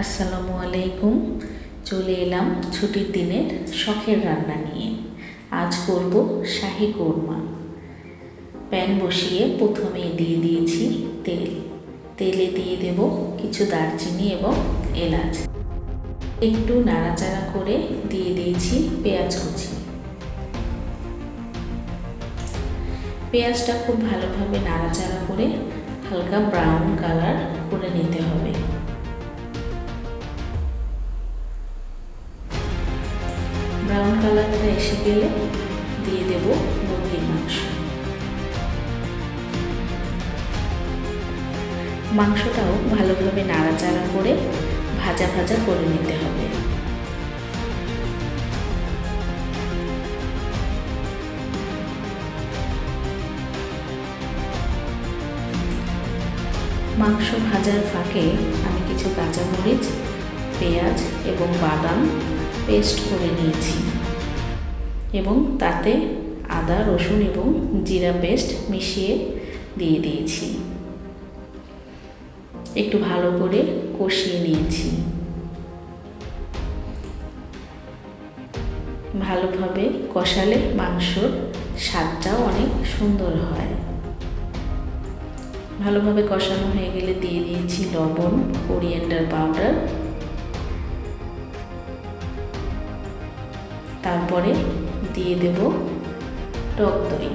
আসসালামু আলাইকুম। চলে এলাম ছুটির দিনের শখের রান্না নিয়ে। আজ করব শাহি কোরমা। প্যান বসিয়ে প্রথমে দিয়ে দিয়েছি তেল। তেলে দিয়ে দেব কিছু দারচিনি এবং এলাচ। একটু নাড়াচাড়া করে দিয়ে দিয়েছি পেঁয়াজ কুচি। পেঁয়াজটা খুব ভালোভাবে নাড়াচাড়া করে হালকা ব্রাউন কালার করে নিতে হবে। কালারটা এসে গেলে দিয়ে দেব মুরগির মাংস। মাংসটাও ভালোভাবে নাড়াচাড়া করে ভাজা ভাজা করে নিতে হবে। মাংস ভাজার ফাঁকে আমি কিছু কাঁচামরিচ, পেঁয়াজ এবং বাদাম পেস্ট করে নিয়েছি। এবং তাতে আদা, রসুন এবং জিরা পেস্ট মিশিয়ে দিয়ে দিয়েছি। একটু ভালো করে কষিয়ে নিয়েছি। ভালোভাবে কষালে মাংসর স্বাদটাও অনেক সুন্দর হয়। ভালোভাবে কষানো হয়ে গেলে দিয়ে দিয়েছি লবণ কোরিয়েন্ডার পাউডার তারপরে দিয়ে দেব টক দই।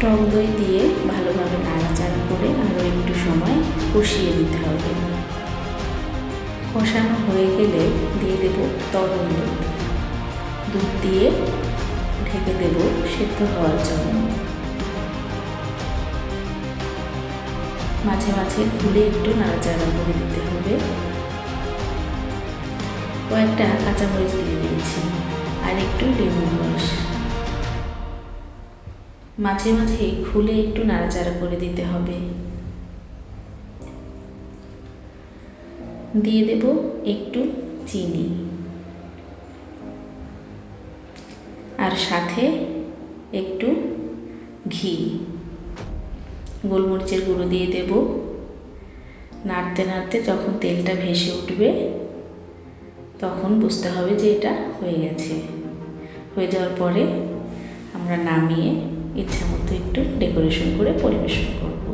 টক দই দিয়ে ভালোভাবে নাড়াচাড়া করে আরও একটু সময় কষিয়ে নিতে হবে। কষানো হয়ে গেলে দিয়ে দেব তরল দুধ। দুধ দিয়ে ঢেকে দেব সেদ্ধ হওয়ার জন্য। মাঝে মাঝে খুলে একটু নাড়াচাড়া করে দিতে হবে। কয়েকটা কাঁচামরিচ দিয়ে দিয়েছি আর একটু লেবুর রস। মাঝে মাঝে খুলে একটু নাড়াচাড়া করে দিতে হবে। দিয়ে দেব একটু চিনি। আর সাথে একটু ঘি। গোলমরিচের গুঁড়ো দিয়ে দেব। নাড়তে নাড়তে যখন তেলটা ভেসে উঠবে, তখন বুঝতে হবে যে এটা হয়ে গেছে। হয়ে যাওয়ার পরে আমরা নামিয়ে ইচ্ছা মতো একটু ডেকোরেশন করে পরিবেশন করব।